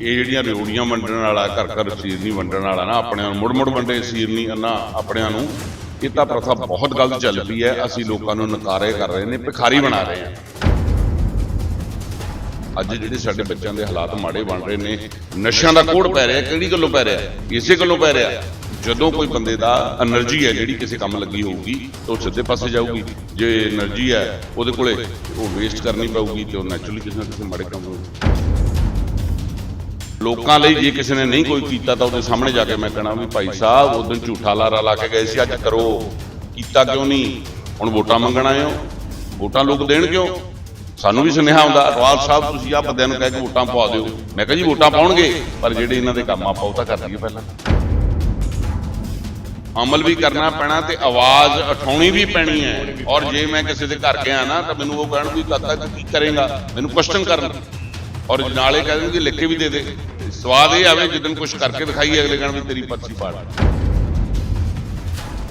ਇਹ ਜਿਹੜੀਆਂ ਰਿਉੜੀਆਂ ਵੰਡਣ ਵਾਲਾ, ਘਰ ਘਰ ਸੀਰਨੀ ਵੰਡਣ ਵਾਲਾ ਨਾ ਆਪਣੇ ਨੂੰ ਮੁੜ ਮੁੜ ਵੰਡੇ ਸੀਰਨੀ, ਨਾ ਆਪਣਿਆਂ ਨੂੰ। ਇਹ ਤਾਂ ਪ੍ਰਥਾ ਬਹੁਤ ਗਲਤ ਚੱਲ ਰਹੀ ਹੈ। ਅਸੀਂ ਲੋਕਾਂ ਨੂੰ ਨਕਾਰੇ ਕਰ ਰਹੇ ਨੇ, ਭਿਖਾਰੀ ਬਣਾ ਰਹੇ ਹਾਂ। ਅੱਜ ਜਿਹੜੇ ਸਾਡੇ ਬੱਚਿਆਂ ਦੇ ਹਾਲਾਤ ਮਾੜੇ ਬਣ ਰਹੇ ਨੇ, ਨਸ਼ਿਆਂ ਦਾ ਕੋੜ ਪੈ ਰਿਹਾ, ਕਿਹੜੀ ਗੱਲੋਂ ਪੈ ਰਿਹਾ? ਇਸੇ ਗੱਲੋਂ ਪੈ ਰਿਹਾ। ਜਦੋਂ ਕੋਈ ਬੰਦੇ ਦਾ એનર્ਜੀ ਹੈ, ਜਿਹੜੀ ਕਿਸੇ ਕੰਮ ਲੱਗੀ ਹੋਊਗੀ, ਤਾਂ ਉਹ ਸਿੱਧੇ ਪਾਸੇ ਜਾਊਗੀ। ਜੇ એનર્ਜੀ ਹੈ, ਉਹਦੇ ਕੋਲੇ ਉਹ ਵੇਸਟ ਕਰਨੀ ਪਊਗੀ ਤੇ ਉਹ ਨੈਚੁਰਲੀ ਕਿਸੇ ਨਾ ਕਿਸੇ ਮਾੜੇ ਕੰਮ ਨੂੰ ਲੋਕਾਂ ਲਈ ਜੇ ਕਿਸੇ ਨੇ ਨਹੀਂ ਕੋਈ ਕੀਤਾ ਤਾਂ ਉਹਦੇ ਸਾਹਮਣੇ ਜਾ ਕੇ ਮੈਂ ਕਹਣਾ ਵੀ ਭਾਈ ਸਾਹਿਬ ਉਦੋਂ ਝੂਠਾ ਲਾਰਾ ਲਾ ਕੇ ਗਏ ਸੀ, ਅੱਜ ਕਰੋ। ਕੀਤਾ ਕਿਉਂ ਨਹੀਂ? ਹੁਣ ਵੋਟਾਂ ਮੰਗਣ ਆਏ ਹੋ। ਵੋਟਾਂ ਲੋਕ ਦੇਣ ਕਿਉਂ? ਸਾਨੂੰ ਵੀ ਸੁਨੇਹਾ ਆਉਂਦਾ ਅਟਵਾਲ ਸਾਹਿਬ, ਤੁਸੀਂ ਆ ਬੰਦਿਆਂ ਨੂੰ ਕਹਿ ਕੇ ਵੋਟਾਂ ਪਵਾ ਦਿਓ। ਮੈਂ ਕਿਹਾ ਜੀ, ਵੋਟਾਂ ਪਾਉਣਗੇ, ਪਰ ਜਿਹੜੇ ਇਹਨਾਂ ਦੇ ਕੰਮ ਆਪਾਂ ਉਹ ਤਾਂ ਕਰ ਦਈਏ ਪਹਿਲਾਂ। ਅਮਲ ਵੀ ਕਰਨਾ ਪੈਣਾ ਤੇ ਆਵਾਜ਼ ਉਠਾਉਣੀ ਵੀ ਪੈਣੀ ਹੈ। ਔਰ ਜੇ ਮੈਂ ਕਿਸੇ ਦੇ ਘਰ ਗਿਆ ਨਾ, ਤਾਂ ਮੈਨੂੰ ਉਹ ਕਹਿਣ ਵੀ ਕਦ ਤੱਕ ਕੀ ਕਰੇਗਾ? ਮੈਨੂੰ ਕੁਐਸਚਨ ਕਰਨ ਔਰ ਨਾਲੇ ਕਹਿ ਦੇਣਗੇ ਲਿਖ ਕੇ ਵੀ ਦੇ ਦੇ। ਸਵਾਦ ਇਹ ਆਵੇ ਜਦੋਂ ਕੁਝ ਕਰਕੇ ਦਿਖਾਈਏ ਅਗਲੇ ਵੀ ਤੇਰੀ ਪਰਚੀ ਪਾੜ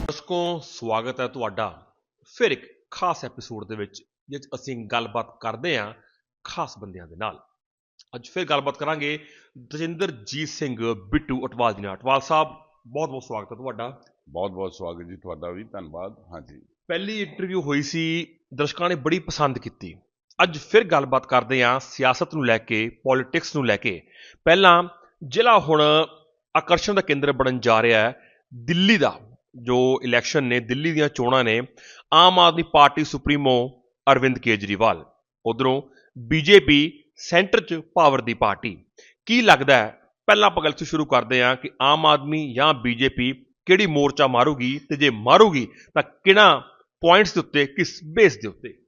ਦਰਸ਼ਕੋ ਸਵਾਗਤ ਹੈ ਤੁਹਾਡਾ ਫਿਰ ਇੱਕ ਖਾਸ ਐਪੀਸੋਡ ਦੇ ਵਿੱਚ ਜਿਸ ਅਸੀਂ ਗੱਲਬਾਤ ਕਰਦੇ ਹਾਂ ਖਾਸ ਬੰਦਿਆਂ ਦੇ ਨਾਲ। ਅੱਜ ਫਿਰ ਗੱਲਬਾਤ ਕਰਾਂਗੇ ਦਜਿੰਦਰਜੀਤ ਸਿੰਘ ਬਿੱਟੂ ਅਟਵਾਲ ਜੀ ਨਾਲ। ਅਟਵਾਲ ਸਾਹਿਬ ਬਹੁਤ ਬਹੁਤ ਸਵਾਗਤ ਹੈ ਤੁਹਾਡਾ। ਬਹੁਤ ਬਹੁਤ ਸਵਾਗਤ ਜੀ ਤੁਹਾਡਾ ਵੀ ਧੰਨਵਾਦ। ਹਾਂਜੀ। ਪਹਿਲੀ ਇੰਟਰਵਿਊ ਹੋਈ ਸੀ ਦਰਸ਼ਕਾਂ ਨੇ ਬੜੀ ਪਸੰਦ ਕੀਤੀ। ਅੱਜ ਫਿਰ ਗੱਲਬਾਤ ਕਰਦੇ ਹਾਂ ਸਿਆਸਤ ਨੂੰ ਲੈ ਕੇ ਪੋਲਿਟਿਕਸ ਨੂੰ ਲੈ ਕੇ। ਪਹਿਲਾਂ ਜ਼ਿਲ੍ਹਾ ਹੁਣ ਆਕਰਸ਼ਣ ਦਾ ਕੇਂਦਰ ਬਣਨ ਜਾ ਰਿਹਾ ਹੈ, ਦਿੱਲੀ ਦਾ, ਜੋ ਇਲੈਕਸ਼ਨ ਨੇ, ਦਿੱਲੀ ਦੀਆਂ ਚੋਣਾਂ ਨੇ, ਆਮ ਆਦਮੀ ਪਾਰਟੀ ਸੁਪਰੀਮੋ ਅਰਵਿੰਦ ਕੇਜਰੀਵਾਲ। ਉਧਰੋਂ ਬੀਜੇਪੀ ਸੈਂਟਰ 'ਚ ਪਾਵਰ ਦੀ ਪਾਰਟੀ। ਕੀ ਲੱਗਦਾ ਹੈ? ਪਹਿਲਾਂ ਆਪਾਂ ਗੱਲ ਤੋਂ ਸ਼ੁਰੂ ਕਰਦੇ ਹਾਂ ਕਿ ਆਮ ਆਦਮੀ ਜਾਂ ਬੀਜੇਪੀ ਕਿਹੜੀ ਮੋਰਚਾ ਮਾਰੂਗੀ ਤੇ ਜੇ ਮਾਰੂਗੀ ਤਾਂ ਕਿਹੜਾ ਪੁਆਇੰਟਸ ਦੇ ਉੱਤੇ, ਕਿਸ ਬੇਸ ਦੇ ਉੱਤੇ?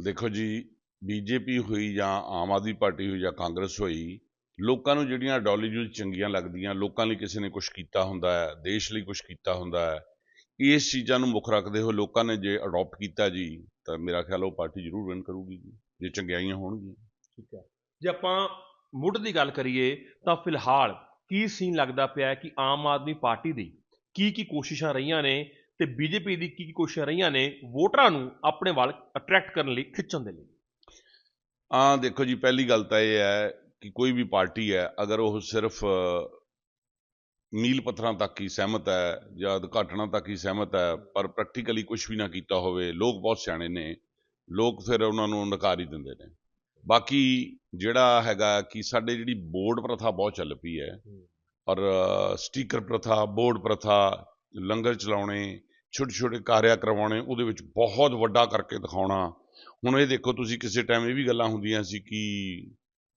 ਦੇਖੋ ਜੀ, ਬੀਜੇਪੀ ਹੋਈ ਜਾਂ ਆਮ ਆਦਮੀ ਪਾਰਟੀ ਹੋਈ ਜਾਂ ਕਾਂਗਰਸ ਹੋਈ, ਲੋਕਾਂ ਨੂੰ ਜਿਹੜੀਆਂ ਆਈਡੀਓਲੋਜੀਜ਼ ਚੰਗੀਆਂ ਲੱਗਦੀਆਂ, ਲੋਕਾਂ ਲਈ ਕਿਸੇ ਨੇ ਕੁਝ ਕੀਤਾ ਹੁੰਦਾ ਹੈ, ਦੇਸ਼ ਲਈ ਕੁਝ ਕੀਤਾ ਹੁੰਦਾ ਹੈ, ਇਸ ਚੀਜ਼ਾਂ ਨੂੰ ਮੁੱਖ ਰੱਖਦੇ ਹੋਏ ਲੋਕਾਂ ਨੇ ਜੇ ਅਡਾਪਟ ਕੀਤਾ ਜੀ, ਤਾਂ ਮੇਰਾ ਖਿਆਲ ਉਹ ਪਾਰਟੀ ਜ਼ਰੂਰ ਵਿਨ ਕਰੂਗੀ ਜੀ, ਜੇ ਚੰਗਿਆਈਆਂ ਹੋਣਗੀਆਂ। ਠੀਕ ਹੈ। ਜੇ ਆਪਾਂ ਮੁੱਢ ਦੀ ਗੱਲ ਕਰੀਏ, ਤਾਂ ਫਿਲਹਾਲ ਕੀ ਸੀਨ ਲੱਗਦਾ ਪਿਆ ਕਿ ਆਮ ਆਦਮੀ ਪਾਰਟੀ ਦੀ ਕੀ ਕੀ ਕੋਸ਼ਿਸ਼ਾਂ ਰਹੀਆਂ ਨੇ ਤੇ ਬੀਜੇਪੀ ਦੀ ਕੀ ਕੀ ਕੋਸ਼ਿਸ਼ਾਂ ਰਹੀਆਂ ਨੇ ਵੋਟਰਾਂ ਨੂੰ ਆਪਣੇ ਵੱਲ ਅਟਰੈਕਟ ਕਰਨ ਲਈ ਖਿੱਚਣ ਦੇ ਲਈ? ਆ ਦੇਖੋ ਜੀ ਪਹਿਲੀ ਗੱਲ ਤਾਂ ਇਹ ਹੈ ਕਿ ਕੋਈ ਵੀ ਪਾਰਟੀ ਹੈ ਅਗਰ ਉਹ ਸਿਰਫ ਮੀਲ ਪੱਥਰਾਂ ਤੱਕ ਹੀ ਸਹਿਮਤ ਹੈ ਜਾਂ ਉਦਘਾਟਨਾਂ ਤੱਕ ਹੀ ਸਹਿਮਤ ਹੈ ਪਰ ਪ੍ਰੈਕਟੀਕਲੀ ਕੁਝ ਵੀ ਨਾ ਕੀਤਾ ਹੋਵੇ ਲੋਕ ਬਹੁਤ ਸਿਆਣੇ ਨੇ ਲੋਕ ਫਿਰ ਉਹਨਾਂ ਨੂੰ ਨਕਾਰ ਹੀ ਦਿੰਦੇ ਨੇ। ਬਾਕੀ ਜਿਹੜਾ ਹੈਗਾ ਕਿ ਸਾਡੇ ਜਿਹੜੀ ਬੋਰਡ ਪ੍ਰਥਾ ਬਹੁਤ ਚੱਲ ਪਈ ਹੈ ਔਰ ਸਟicker ਪ੍ਰਥਾ ਬੋਰਡ ਪ੍ਰਥਾ ਲੰਗਰ ਚਲਾਉਣੇ ਛੋਟੇ ਛੋਟੇ ਕਾਰਿਆ ਕਰਵਾਉਣੇ ਉਹਦੇ ਵਿੱਚ ਬਹੁਤ ਵੱਡਾ ਕਰਕੇ ਦਿਖਾਉਣਾ। ਹੁਣ ਇਹ ਦੇਖੋ ਤੁਸੀਂ ਕਿਸੇ ਟਾਈਮ ਇਹ ਵੀ ਗੱਲਾਂ ਹੁੰਦੀਆਂ ਸੀ ਕਿ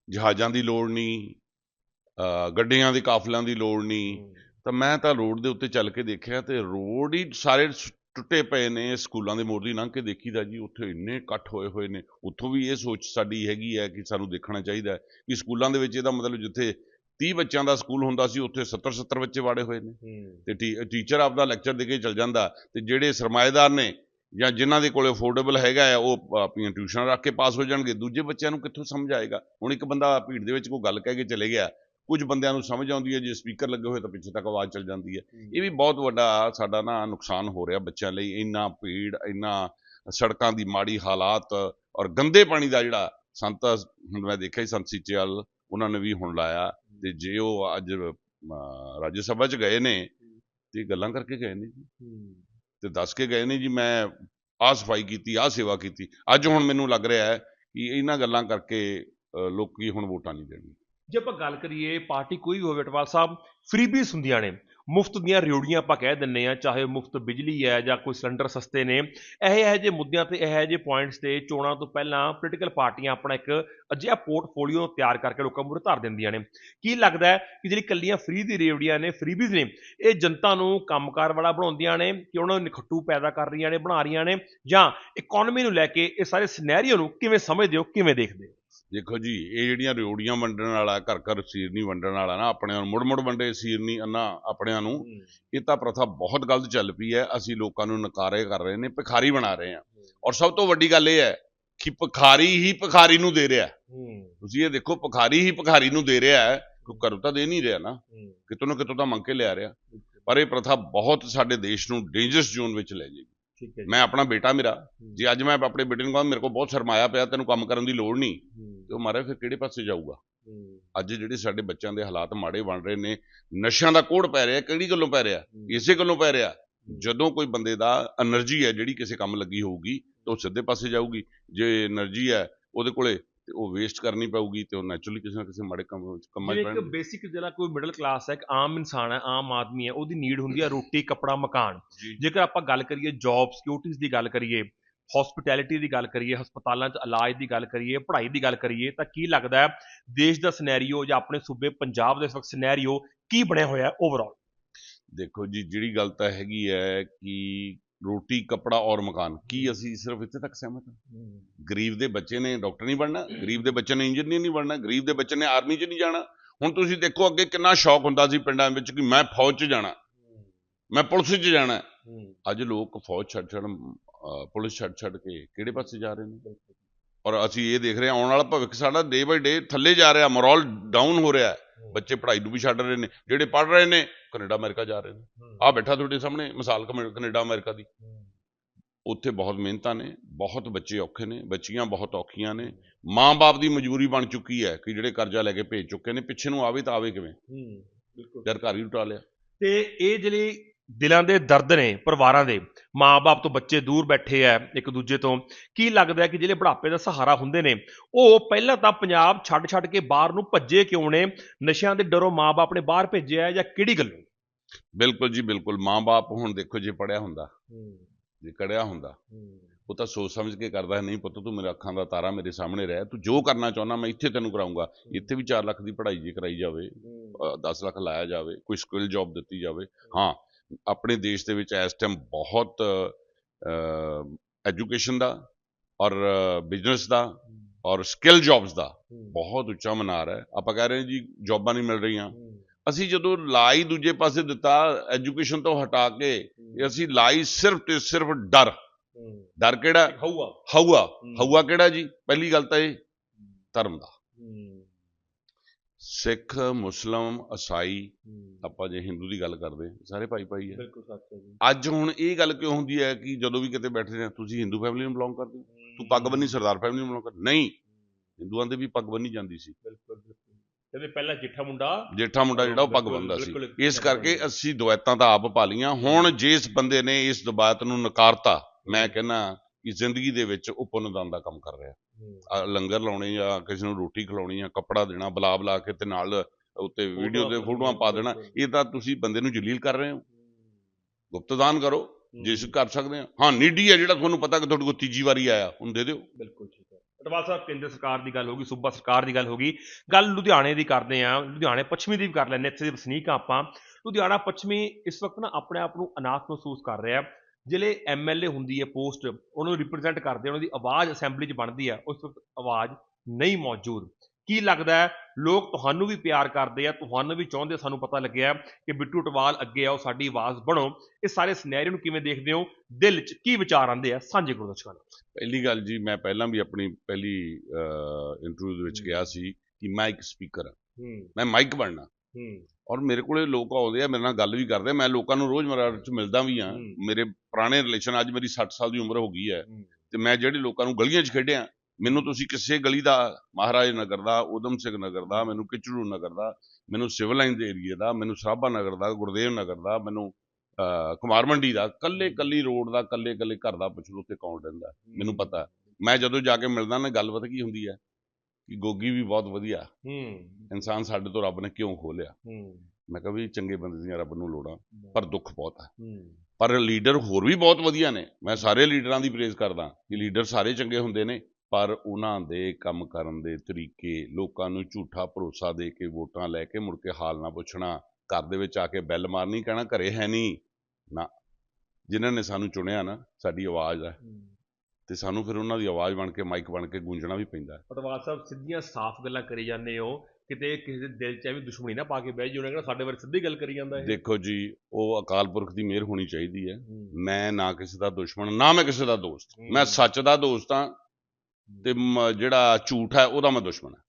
ਜਹਾਜ਼ਾਂ ਦੀ ਲੋੜ ਨਹੀਂ ਗੱਡੀਆਂ ਦੇ ਕਾਫਲਿਆਂ ਦੀ ਲੋੜ ਨਹੀਂ। ਤਾਂ ਮੈਂ ਤਾਂ ਰੋਡ ਦੇ ਉੱਤੇ ਚੱਲ ਕੇ ਦੇਖਿਆ ਤੇ ਰੋਡ ਹੀ ਸਾਰੇ ਟੁੱਟੇ ਪਏ ਨੇ ਸਕੂਲਾਂ ਦੇ ਮੋੜ ਦੀ ਲੰਘ ਕੇ ਦੇਖੀਦਾ ਜੀ ਉੱਥੇ ਇੰਨੇ ਇਕੱਠ ਹੋਏ ਹੋਏ ਨੇ। ਉੱਥੋਂ ਵੀ ਇਹ ਸੋਚ ਸਾਡੀ ਹੈਗੀ ਹੈ ਕਿ ਸਾਨੂੰ ਦੇਖਣਾ ਚਾਹੀਦਾ ਕਿ ਸਕੂਲਾਂ ਦੇ ਵਿੱਚ ਇਹਦਾ ਮਤਲਬ ਜਿੱਥੇ 30 ਬੱਚਿਆਂ ਦਾ ਸਕੂਲ ਹੁੰਦਾ ਸੀ ਉੱਥੇ 70 70 ਬੱਚੇ ਵਾੜੇ ਹੋਏ ਨੇ। ਤੇ ਟੀਚਰ ਆਪਦਾ ਲੈਕਚਰ ਦੇ ਕੇ ਚਲ ਜਾਂਦਾ। ਤੇ ਜਿਹੜੇ ਸਰਮਾਏਦਾਰ ਨੇ ਜਾਂ ਜਿਨ੍ਹਾਂ ਦੇ ਕੋਲੇ ਅਫੋਰਡੇਬਲ ਹੈਗਾ ਆ ਉਹ ਆਪਣੀਆਂ ਟਿਊਸ਼ਨ ਰੱਖ ਕੇ ਪਾਸ ਹੋ ਜਾਣਗੇ। ਦੂਜੇ ਬੱਚਿਆਂ ਨੂੰ ਕਿੱਥੋਂ ਸਮਝ ਆਏਗਾ? ਹੁਣ ਇੱਕ ਬੰਦਾ ਭੀੜ ਦੇ ਵਿੱਚ ਕੋਈ ਗੱਲ ਕਹਿ ਕੇ ਚਲੇ ਗਿਆ ਕੁਝ ਬੰਦਿਆਂ ਨੂੰ ਸਮਝ ਆਉਂਦੀ ਹੈ ਜੇ ਸਪੀਕਰ ਲੱਗੇ ਹੋਏ ਤਾਂ ਪਿੱਛੇ ਤੱਕ ਆਵਾਜ਼ ਚੱਲ ਜਾਂਦੀ ਹੈ। ਇਹ ਵੀ ਬਹੁਤ ਵੱਡਾ ਸਾਡਾ ਨਾ ਨੁਕਸਾਨ ਹੋ ਰਿਹਾ ਬੱਚਿਆਂ ਲਈ। ਇੰਨਾ ਭੀੜ ਇੰਨਾ ਸੜਕਾਂ ਦੀ ਮਾੜੀ ਹਾਲਾਤ ਔਰ ਗੰਦੇ ਪਾਣੀ ਦਾ ਜਿਹੜਾ ਸੰਤ ਹੁਣ ਮੈਂ ਦੇਖਿਆ ਸੰਤ ਸੀਚੇਵਾਲ ਉਹਨਾਂ ਨੇ ਵੀ ਹੁਣ ਲਾਇਆ ਤੇ ਜੇ ਉਹ ਅੱਜ ਰਾਜ ਸਭਾ ਚ ਗਏ ਨੇ ਤੇ ਗੱਲਾਂ ਕਰਕੇ ਗਏ ਨੇ ਜੀ। ਤੇ ਦੱਸ ਕੇ ਗਏ ਨੇ ਜੀ, ਮੈਂ ਆਹ ਸਫ਼ਾਈ ਕੀਤੀ, ਆਹ ਸੇਵਾ ਕੀਤੀ। ਅੱਜ ਹੁਣ ਮੈਨੂੰ ਲੱਗ ਰਿਹਾ ਹੈ ਕਿ ਇਹਨਾਂ ਗੱਲਾਂ ਕਰਕੇ ਲੋਕੀ ਹੁਣ ਵੋਟਾਂ ਨਹੀਂ ਦੇਣਗੇ। ਜੇ ਆਪਾਂ ਗੱਲ ਕਰੀਏ, ਪਾਰਟੀ ਕੋਈ ਵੀ ਹੋਵੇ ਅਟਵਾਲ ਸਾਹਿਬ ਫਰੀਬੀਸ ਹੁੰਦੀਆਂ ਨੇ। ਮੁਫਤ ਦੀਆਂ ਰਿਉੜੀਆਂ ਆਪਾਂ ਕਹਿ ਦਿੰਨੇ ਆ ਚਾਹੇ ਮੁਫਤ ਬਿਜਲੀ ਹੈ ਜਾਂ ਕੋਈ ਸਿਲੰਡਰ ਸਸਤੇ ਨੇ। ਇਹ ਇਹੋ ਜਿਹੇ ਮੁੱਦਿਆਂ ਤੇ, ਇਹੋ ਜਿਹੇ ਪੁਆਇੰਟਸ ਤੇ ਚੋਣਾਂ ਤੋਂ ਪਹਿਲਾਂ ਪੋਲੀਟੀਕਲ ਪਾਰਟੀਆਂ ਆਪਣਾ ਇੱਕ ਅਜਿਹਾ ਪੋਰਟਫੋਲੀਓ ਤਿਆਰ ਕਰਕੇ ਲੋਕਾਂ ਮੂਹਰੇ ਧਰ ਦਿੰਦੀਆਂ ਨੇ। ਕੀ ਲੱਗਦਾ ਹੈ ਕਿ ਜਿਹੜੀ ਕੱਲੀਆਂ ਫ੍ਰੀ ਦੀ ਰੇਵੜੀਆਂ ਨੇ ਫਰੀਬੀਜ਼ ਨੇ, ਇਹ ਜਨਤਾ ਨੂੰ ਕੰਮਕਾਰ ਵਾਲਾ ਬਣਾਉਂਦੀਆਂ ਨੇ, ਕਿ ਉਹਨਾਂ ਨੂੰ ਨਿਖੱਟੂ ਪੈਦਾ ਕਰ ਰਹੀਆਂ ਨੇ, ਬਣਾ ਰਹੀਆਂ ਨੇ, ਜਾਂ ਇਕਨੋਮੀ ਨੂੰ ਲੈ ਕੇ ਇਹ ਸਾਰੇ ਸਿਨੈਰੀਓ ਨੂੰ ਕਿਵੇਂ ਸਮਝਦੇ ਹੋ, ਕਿਵੇਂ ਦੇਖਦੇ ਹੋ? ਦੇਖੋ ਜੀ ਇਹ ਜਿਹੜੀਆਂ ਰਿਓੜੀਆਂ ਵੰਡਣ ਵਾਲਾ ਘਰ ਘਰ ਸੀਰ ਨਹੀਂ ਵੰਡਣ ਵਾਲਾ ਨਾ ਆਪਣਿਆਂ ਨੂੰ ਮੁੜ ਮੁੜ ਵੰਡੇ ਸੀਰ ਨਹੀਂ ਅੰਨਾ ਆਪਣਿਆਂ ਨੂੰ ਇਹ ਤਾਂ ਪ੍ਰਥਾ ਬਹੁਤ ਗਲਤ ਚੱਲ ਪਈ ਹੈ ਅਸੀਂ ਲੋਕਾਂ ਨੂੰ ਨਕਾਰੇ ਕਰ ਰਹੇ ਨੇ ਭਿਖਾਰੀ ਬਣਾ ਰਹੇ ਹਾਂ। ਔਰ ਸਭ ਤੋਂ ਵੱਡੀ ਗੱਲ ਇਹ ਹੈ ਕਿ ਭਿਖਾਰੀ ਹੀ ਭਿਖਾਰੀ ਨੂੰ ਦੇ ਰਿਹਾ। ਤੁਸੀਂ ਇਹ ਦੇਖੋ ਭਿਖਾਰੀ ਹੀ ਭਿਖਾਰੀ ਨੂੰ ਦੇ ਰਿਹਾ ਹੈ ਕੋਈ ਘਰੋਂ ਤਾਂ ਦੇ ਨਹੀਂ ਰਿਹਾ ਨਾ। ਕਿਤੋਂ ਨਾ ਕਿਤੋਂ ਤਾਂ ਮੰਗ ਕੇ ਲਿਆ ਰਿਹਾ। ਪਰ ਇਹ ਪ੍ਰਥਾ ਬਹੁਤ ਸਾਡੇ ਦੇਸ਼ ਨੂੰ ਡੇਂਜਰਸ ਜ਼ੋਨ ਵਿੱਚ ਲੈ ਜਾਏਗੀ। ਮੈਂ ਆਪਣਾ ਬੇਟਾ ਮੇਰਾ ਜੇ ਅੱਜ ਮੈਂ ਆਪਣੇ ਬੇਟੇ ਨੂੰ ਕਹਾਂ ਮੇਰੇ ਕੋਲ ਬਹੁਤ ਸਰਮਾਇਆ ਪਿਆ ਤੈਨੂੰ ਕੰਮ ਕਰਨ ਦੀ ਲੋੜ ਨਹੀਂ। ਉਹ ਮਹਾਰਾਜ ਫਿਰ ਕਿਹੜੇ ਪਾਸੇ ਜਾਊਗਾ? ਅੱਜ ਜਿਹੜੇ ਸਾਡੇ ਬੱਚਿਆਂ ਦੇ ਹਾਲਾਤ ਮਾੜੇ ਬਣ ਰਹੇ ਨੇ ਨਸ਼ਿਆਂ ਦਾ ਕੋੜ ਪੈ ਰਿਹਾ ਕਿਹੜੀ ਗੱਲੋਂ ਪੈ ਰਿਹਾ? ਇਸੇ ਗੱਲੋਂ ਪੈ ਰਿਹਾ। ਜਦੋਂ ਕੋਈ ਬੰਦੇ ਦਾ એનર્ਜੀ ਹੈ ਜਿਹੜੀ ਕਿਸੇ ਕੰਮ ਲੱਗੀ ਹੋਊਗੀ ਤਾਂ ਉਹ ਸਿੱਧੇ ਪਾਸੇ ਜਾਊਗੀ। ਜੇ એનર્ਜੀ ਹੈ ਉਹਦੇ ਕੋਲੇ ਤੇ ਉਹ ਵੇਸਟ ਕਰਨੀ ਪਊਗੀ ਤੇ ਉਹ ਨੈਚੁਰਲੀ ਕਿਸੇ ਨਾ ਕਿਸੇ ਮਾੜੇ ਕੰਮ ਵਿੱਚ ਕੰਮਾਂ 'ਚ ਇੱਕ ਬੇਸਿਕ ਜਿਹੜਾ ਕੋਈ ਮਿਡਲ ਕਲਾਸ ਹੈ ਇੱਕ ਆਮ ਇਨਸਾਨ ਹੈ ਆਮ ਆਦਮੀ ਹੈ ਉਹਦੀ ਨੀਡ ਹੁੰਦੀ ਹੈ ਰੋਟੀ ਕੱਪੜਾ ਮਕਾਨ। ਜੇਕਰ ਆਪਾਂ ਗੱਲ ਕਰੀਏ ਜੌਬ ਸਿਕਿਉਰਿਟੀਜ਼ ਦੀ ਗੱਲ ਕਰੀਏ ਹਸਪਿਟੈਲਿਟੀ ਦੀ ਗੱਲ ਕਰੀਏ ਹਸਪਤਾਲਾਂ 'ਚ ਇਲਾਜ ਦੀ ਗੱਲ ਕਰੀਏ ਪੜ੍ਹਾਈ ਦੀ ਗੱਲ ਕਰੀਏ ਤਾਂ ਕੀ ਲੱਗਦਾ ਹੈ ਦੇਸ਼ ਦਾ ਸਿਨੈਰੀਓ ਜਾਂ ਆਪਣੇ ਸੂਬੇ ਪੰਜਾਬ ਦਾ ਇਸ ਵਕਤ ਸਿਨੈਰੀਓ ਕੀ ਬਣਿਆ ਹੋਇਆ ਹੈ ਓਵਰਆਲ ਦੇਖੋ ਜੀ ਜਿਹੜੀ ਗੱਲ ਤਾਂ ਹੈਗੀ ਹੈ ਕਿ ਰੋਟੀ ਕੱਪੜਾ ਔਰ ਮਕਾਨ ਕੀ ਅਸੀਂ ਸਿਰਫ ਇੱਥੇ ਤੱਕ ਸਹਿਮਤ ਹਾਂ? ਗਰੀਬ ਦੇ ਬੱਚੇ ਨੇ ਡਾਕਟਰ ਨਹੀਂ ਬਣਨਾ ਗਰੀਬ ਦੇ ਬੱਚੇ ਨੇ ਇੰਜੀਨੀਅਰ ਨਹੀਂ ਬਣਨਾ ਗਰੀਬ ਦੇ ਬੱਚੇ ਨੇ ਆਰਮੀ 'ਚ ਨਹੀਂ ਜਾਣਾ। ਹੁਣ ਤੁਸੀਂ ਦੇਖੋ ਅੱਗੇ ਕਿੰਨਾ ਸ਼ੌਕ ਹੁੰਦਾ ਸੀ ਪਿੰਡਾਂ ਵਿੱਚ ਕਿ ਮੈਂ ਫੌਜ 'ਚ ਜਾਣਾ ਮੈਂ ਪੁਲਿਸ 'ਚ ਜਾਣਾ। ਅੱਜ ਲੋਕ ਫੌਜ ਛੱਡ ਛੱਡ ਪੁਲਿਸ ਛੱਡ ਛੱਡ ਕੇ ਕਿਹੜੇ ਪਾਸੇ ਜਾ ਰਹੇ ਨੇ? ਔਰ ਅਸੀਂ ਇਹ ਦੇਖ ਰਹੇ ਹਾਂ ਆਉਣ ਵਾਲਾ ਭਵਿੱਖ ਸਾਡਾ ਡੇ ਬਾਈ ਡੇ ਥੱਲੇ ਜਾ ਰਿਹਾ ਮੋਰਲ ਡਾਊਨ ਹੋ ਰਿਹਾ ਹੈ। ਬੱਚੇ ਪੜ੍ਹਾਈ ਨੂੰ ਵੀ ਛੱਡ ਰਹੇ ਨੇ ਜਿਹੜੇ ਪੜ੍ਹ ਰਹੇ ਨੇ ਕੈਨੇਡਾ ਅਮਰੀਕਾ ਜਾ ਰਹੇ ਨੇ। ਆ ਬੈਠਾ ਤੁਹਾਡੇ ਸਾਹਮਣੇ ਮਿਸਾਲ ਕੈਨੇਡਾ ਅਮਰੀਕਾ ਦੀ। ਉੱਥੇ ਬਹੁਤ ਮਿਹਨਤਾਂ ਨੇ ਬਹੁਤ ਬੱਚੇ ਔਖੇ ਨੇ ਬੱਚੀਆਂ ਬਹੁਤ ਔਖੀਆਂ ਨੇ। ਮਾਂ-ਬਾਪ ਦੀ ਮਜਬੂਰੀ ਬਣ ਚੁੱਕੀ ਹੈ ਕਿ ਜਿਹੜੇ ਕਰਜ਼ਾ ਲੈ ਕੇ ਭੇਜ ਚੁੱਕੇ ਨੇ ਪਿੱਛੇ ਨੂੰ ਆਵੇ ਤਾਂ ਆਵੇ ਕਿਵੇਂ? ਬਿਲਕੁਲ। ਯਾਰ ਘਰ ਹੀ ਉਟਾ ਲਿਆ। ਤੇ ਇਹ ਜਿਹੜੇ ਦਿਲਾਂ ਦੇ ਦਰਦ ਨੇ ਪਰਿਵਾਰਾਂ ਦੇ ਮਾਪੇ ਤੋਂ ਬੱਚੇ ਦੂਰ ਬੈਠੇ ਆ ਇੱਕ ਦੂਜੇ ਤੋਂ ਕੀ ਲੱਗਦਾ ਕਿ ਜਿਹੜੇ ਬੁਢਾਪੇ ਦਾ ਸਹਾਰਾ ਹੁੰਦੇ ਨੇ ਉਹ ਪਹਿਲਾਂ ਤਾਂ ਪੰਜਾਬ ਛੱਡ ਛੱਡ ਕੇ ਬਾਹਰ ਨੂੰ ਭੱਜੇ ਕਿਉਂ ਨੇ ਨਸ਼ਿਆਂ ਦੇ ਡਰੋਂ ਮਾਪੇ ਨੇ ਬਾਹਰ ਭੇਜਿਆ ਜਾਂ ਕਿਹੜੀ ਗੱਲੋਂ? ਬਿਲਕੁਲ ਜੀ ਬਿਲਕੁਲ ਮਾਂ-ਬਾਪ ਹੁਣ ਦੇਖੋ ਜੇ ਪੜਿਆ ਹੁੰਦਾ ਜੇ ਕੜਿਆ ਹੁੰਦਾ ਉਹ ਤਾਂ ਸੋਚ ਸਮਝ ਕੇ ਕਰਦਾ ਹੈ ਨਹੀਂ ਪੁੱਤ ਤੂੰ ਮੇਰੇ ਅੱਖਾਂ ਦਾ ਤਾਰਾ ਮੇਰੇ ਸਾਹਮਣੇ ਰਹਿ ਤੂੰ ਜੋ ਕਰਨਾ ਚਾਹੁੰਦਾ ਮੈਂ ਇੱਥੇ ਤੈਨੂੰ ਕਰਾਉਂਗਾ ਇੱਥੇ ਵੀ 4 ਲੱਖ ਦੀ ਪੜ੍ਹਾਈ ਜੇ ਕਰਾਈ ਜਾਵੇ 10 ਲੱਖ ਲਾਇਆ ਜਾਵੇ ਕੋਈ ਸਕਿੱਲ ਜੌਬ ਦਿੱਤੀ ਜਾਵੇ ਹਾਂ ਆਪਣੇ ਦੇਸ਼ ਦੇ ਵਿੱਚ ਇਸ ਟਾਈਮ ਬਹੁਤ ਐਜੂਕੇਸ਼ਨ ਦਾ ਔਰ ਬਿਜ਼ਨਸ ਦਾ ਔਰ ਸਕਿੱਲ ਜੌਬਸ ਦਾ ਬਹੁਤ ਉੱਚਾ ਮਨਾਰ ਹੈ। ਆਪਾਂ ਕਹਿ ਰਹੇ ਜੀ ਜੌਬਾਂ ਨਹੀਂ ਮਿਲ ਰਹੀਆਂ। ਅਸੀਂ ਜਦੋਂ ਲਾਈ ਦੂਜੇ ਪਾਸੇ ਦਿੱਤਾ ਐਜੂਕੇਸ਼ਨ ਤੋਂ ਹਟਾ ਕੇ ਅਸੀਂ ਲਾਈ ਸਿਰਫ ਤੇ ਸਿਰਫ ਡਰ। ਡਰ ਕਿਹੜਾ? ਹਊਆ। ਹਊਆ। ਹਊਆ ਕਿਹੜਾ ਜੀ? ਪਹਿਲੀ ਗੱਲ ਤਾਂ ਇਹ ਧਰਮ ਦਾ। ਸਿੱਖ ਮੁਸਲਮ ਈਸਾਈ ਆਪਾਂ ਜੇ ਹਿੰਦੂ ਦੀ ਗੱਲ ਕਰਦੇ ਸਾਰੇ ਭਾਈ ਭਾਈ ਹੈ ਬਿਲਕੁਲ ਸੱਚ ਹੈ ਜੀ। ਅੱਜ ਹੁਣ ਇਹ ਗੱਲ ਕਿਉਂ ਹੁੰਦੀ ਹੈ ਕਿ ਜਦੋਂ ਵੀ ਕਿਤੇ ਬੈਠਦੇ ਆ ਤੁਸੀਂ ਹਿੰਦੂ ਫੈਮਿਲੀ ਨੂੰ ਬਿਲੋਂਗ ਕਰਦੇ ਹੋ? ਤੂੰ ਪੱਗ ਬੰਨੀ ਸਰਦਾਰ ਫੈਮਿਲੀ ਨੂੰ ਬਿਲੋਂਗ ਕਰ ਨਹੀਂ। ਹਿੰਦੂਆਂ ਦੇ ਵੀ ਪੱਗ ਬੰਨੀ ਜਾਂਦੀ ਸੀ। ਬਿਲਕੁਲ ਕਹਿੰਦੇ ਪਹਿਲਾਂ ਜਿੱਠਾ ਮੁੰਡਾ ਜੇਠਾ ਮੁੰਡਾ ਜਿਹੜਾ ਉਹ ਪੱਗ ਬੰਨਦਾ ਸੀ। ਇਸ ਕਰਕੇ ਅਸੀਂ ਦਵੈਤਾਂ ਤਾਂ ਆਪ ਪਾ ਲੀਆਂ ਹੁਣ ਜਿਸ ਬੰਦੇ ਨੇ ਇਸ ਦਵਾਤ ਨੂੰ ਨਕਾਰਤਾ ਮੈਂ ਕਹਿੰਨਾ ਕਿ ਜ਼ਿੰਦਗੀ ਦੇ ਵਿੱਚ ਉਹ ਪੁੰਨਦਾਨ ਦਾ ਕੰਮ ਕਰ ਰਿਹਾ। ਲੰਗਰ ਲਾਉਣੇ ਜਾਂ ਕਿਸੇ ਨੂੰ ਰੋਟੀ ਖਿਲਾਉਣੀ ਜਾਂ ਕੱਪੜਾ ਦੇਣਾ ਬੁਲਾ ਬੁਲਾ ਕੇ ਤੇ ਨਾਲ ਉੱਤੇ ਵੀਡੀਓ ਤੇ ਫੋਟੋਆਂ ਪਾ ਦੇਣਾ ਇਹ ਤਾਂ ਤੁਸੀਂ ਬੰਦੇ ਨੂੰ ਜਲੀਲ ਕਰ ਰਹੇ ਹੋ। ਗੁਪਤਦਾਨ ਕਰੋ ਜੇ ਕਰ ਸਕਦੇ ਹਾਂ। ਹਾਂ ਨੀਡੀ ਹੈ ਜਿਹੜਾ ਤੁਹਾਨੂੰ ਪਤਾ ਕਿ ਤੁਹਾਡੇ ਕੋਲ ਤੀਜੀ ਵਾਰੀ ਆਇਆ ਹੁਣ ਦੇ ਦਿਓ। ਬਿਲਕੁਲ ਠੀਕ ਹੈ। ਅਟਵਾਲ ਸਾਹਿਬ ਕੇਂਦਰ ਸਰਕਾਰ ਦੀ ਗੱਲ ਹੋ ਗਈ ਸੂਬਾ ਸਰਕਾਰ ਦੀ ਗੱਲ ਹੋ ਗਈ। ਗੱਲ ਲੁਧਿਆਣੇ ਦੀ ਕਰਦੇ ਆ ਲੁਧਿਆਣੇ ਪੱਛਮੀ ਦੀ ਵੀ ਕਰ ਲੈਂਦੇ ਇੱਥੇ ਦੇ ਵਸਨੀਕ ਆਪਾਂ। ਲੁਧਿਆਣਾ ਪੱਛਮੀ ਇਸ ਵਕਤ ਨਾ ਆਪਣੇ ਆਪ ਨੂੰ ਅਨਾਥ ਮਹਿਸੂਸ ਕਰ ਰਿਹਾ। ਜਿਹੜੇ ਐਮਐਲਏ ਹੁੰਦੀ ਹੈ ਪੋਸਟ ਉਹਨੂੰ ਰਿਪਰੈਜ਼ੈਂਟ ਕਰਦੇ ਉਹਨਾਂ ਦੀ ਆਵਾਜ਼ ਅਸੈਂਬਲੀ 'ਚ ਬਣਦੀ ਆ ਉਸ ਵਕਤ ਆਵਾਜ਼ ਨਹੀਂ ਮੌਜੂਦ। ਕੀ ਲੱਗਦਾ ਹੈ ਲੋਕ ਤੁਹਾਨੂੰ ਵੀ ਪਿਆਰ ਕਰਦੇ ਆ ਤੁਹਾਨੂੰ ਵੀ ਚਾਹੁੰਦੇ ਸਾਨੂੰ ਪਤਾ ਲੱਗਿਆ ਕਿ ਬਿੱਟੂ ਟਵਾਲ ਅੱਗੇ ਆਓ ਸਾਡੀ ਆਵਾਜ਼ ਬਣੋ। ਇਹ ਸਾਰੇ ਸਿਨੈਰੀਓ ਨੂੰ ਕਿਵੇਂ ਦੇਖਦੇ ਹੋ? ਦਿਲ 'ਚ ਕੀ ਵਿਚਾਰ ਆਉਂਦੇ ਆ? ਸਾਂਝੇ ਕਰੋ ਦਰਸ਼ਕਾਂ ਨਾਲ ਪਹਿਲੀ ਗੱਲ ਜੀ ਮੈਂ ਪਹਿਲਾਂ ਵੀ ਆਪਣੀ ਪਹਿਲੀ ਇੰਟਰਵਿਊ ਦੇ ਵਿੱਚ ਕਿਹਾ ਸੀ ਕਿ ਮੈਂ ਇੱਕ ਸਪੀਕਰ ਹਾਂ। ਮੈਂ ਮਾਈਕ ਬਣਨਾ। ਔਰ ਮੇਰੇ ਕੋਲੇ ਲੋਕ ਆਉਂਦੇ ਆ ਮੇਰੇ ਨਾਲ ਗੱਲ ਵੀ ਕਰਦੇ ਆ ਮੈਂ ਲੋਕਾਂ ਨੂੰ ਰੋਜ਼ਮਰਰਾ ਵਿੱਚ ਮਿਲਦਾ ਵੀ ਆ। ਮੇਰੇ ਪੁਰਾਣੇ ਰਿਲੇਸ਼ਨ ਅੱਜ ਮੇਰੀ 60 ਸਾਲ ਦੀ ਉਮਰ ਹੋ ਗਈ ਹੈ। ਤੇ ਮੈਂ ਜਿਹੜੇ ਲੋਕਾਂ ਨੂੰ ਗਲੀਆਂ 'ਚ ਖੇਡਿਆ ਮੈਨੂੰ ਤੁਸੀਂ ਕਿਸੇ ਗਲੀ ਦਾ ਮਹਾਰਾਜ ਨਗਰ ਦਾ ਉਦਮ ਸਿੰਘ ਨਗਰ ਦਾ ਮੈਨੂੰ ਕਿਚੜੂ ਨਗਰ ਦਾ ਮੈਨੂੰ ਸਿਵਲ ਲਾਈਨ ਦੇ ਏਰੀਏ ਦਾ ਮੈਨੂੰ ਸਰਾਭਾ ਨਗਰ ਦਾ ਗੁਰਦੇਵ ਨਗਰ ਦਾ ਮੈਨੂੰ ਕੁਮਾਰ ਮੰਡੀ ਦਾ ਕੱਲੇ ਕੱਲੀ ਰੋਡ ਦਾ ਕੱਲੇ ਕੱਲੇ ਘਰ ਦਾ ਪੁੱਛ ਲਓ ਤੇ ਕੌਣ ਰਹਿੰਦਾ ਮੈਨੂੰ ਪਤਾ। ਮੈਂ ਜਦੋਂ ਜਾ ਕੇ ਮਿਲਦਾ ਨਾ ਗੱਲ ਪਤਾ ਕੀ ਹੁੰਦੀ ਹੈ ਕਿ ਗੋਗੀ ਵੀ ਬਹੁਤ ਵਧੀਆ। ਹੂੰ। ਇਨਸਾਨ ਸਾਡੇ ਤੋਂ ਰੱਬ ਨੇ ਕਿਉਂ ਖੋਲਿਆ? ਹੂੰ। ਮੈਂ ਕਿਹਾ ਵੀ ਚੰਗੇ ਬੰਦੇ ਦੀਆਂ ਰੱਬ ਨੂੰ ਲੋੜਾਂ ਪਰ ਦੁੱਖ ਬਹੁਤ ਹੂੰ। ਪਰ ਲੀਡਰ ਹੋਰ ਵੀ ਬਹੁਤ ਵਧੀਆ ਨੇ। ਮੈਂ ਸਾਰੇ ਲੀਡਰਾਂ ਦੀ ਪ੍ਰੇਜ਼ ਕਰਦਾ ਕਿ ਲੀਡਰ ਸਾਰੇ ਚੰਗੇ ਹੁੰਦੇ ਨੇ ਪਰ ਉਹਨਾਂ ਦੇ ਕੰਮ ਕਰਨ ਦੇ ਤਰੀਕੇ ਲੋਕਾਂ ਨੂੰ ਝੂਠਾ ਭਰੋਸਾ ਦੇ ਕੇ ਵੋਟਾਂ ਲੈ ਕੇ ਮੁੜ ਕੇ ਹਾਲ ਨਾ ਪੁੱਛਣਾ ਘਰ ਦੇ ਵਿੱਚ ਆ ਕੇ ਬੈਲ ਮਾਰਨੀ ਕਹਿਣਾ ਘਰੇ ਹੈ ਨਹੀਂ। ਨਾ। ਜਿਨ੍ਹਾਂ ਨੇ ਸਾਨੂੰ ਚੁਣਿਆ ਨਾ ਸਾਡੀ ਆਵਾਜ਼ ਹੈ। ਤੇ ਸਾਨੂੰ ਫਿਰ ਉਹਨਾਂ ਦੀ ਆਵਾਜ਼ ਬਣ ਕੇ ਮਾਈਕ ਬਣ ਕੇ ਗੂੰਜਣਾ ਵੀ ਪੈਂਦਾ ਹੈ। ਪਟਵਾਲ ਸਾਹਿਬ ਸਿੱਧੀਆਂ ਸਾਫ਼ ਗੱਲਾਂ ਕਰੀ ਜਾਂਦੇ ਹੋ। ਕਿਤੇ ਕਿਸੇ ਦੇ ਦਿਲ 'ਚ ਐਵੇਂ ਦੁਸ਼ਮਣੀ ਨਾ ਪਾ ਕੇ ਬਹਿ ਜੀ ਉਹਨੇ ਕਿਹਾ ਸਾਡੇ ਬਾਰੇ ਸਿੱਧੀ ਗੱਲ ਕਰੀ ਜਾਂਦਾ ਇਹ। ਦੇਖੋ ਜੀ ਉਹ ਅਕਾਲ ਪੁਰਖ ਦੀ ਮਿਹਰ ਹੋਣੀ ਚਾਹੀਦੀ ਹੈ। ਮੈਂ ਨਾ ਕਿਸੇ ਦਾ ਦੁਸ਼ਮਣ ਨਾ ਮੈਂ ਕਿਸੇ ਦਾ ਦੋਸਤ। ਮੈਂ ਸੱਚ ਦਾ ਦੋਸਤ ਹਾਂ ਤੇ ਜਿਹੜਾ ਝੂਠ ਹੈ ਉਹਦਾ ਮੈਂ ਦੁਸ਼ਮਣ ਹਾਂ।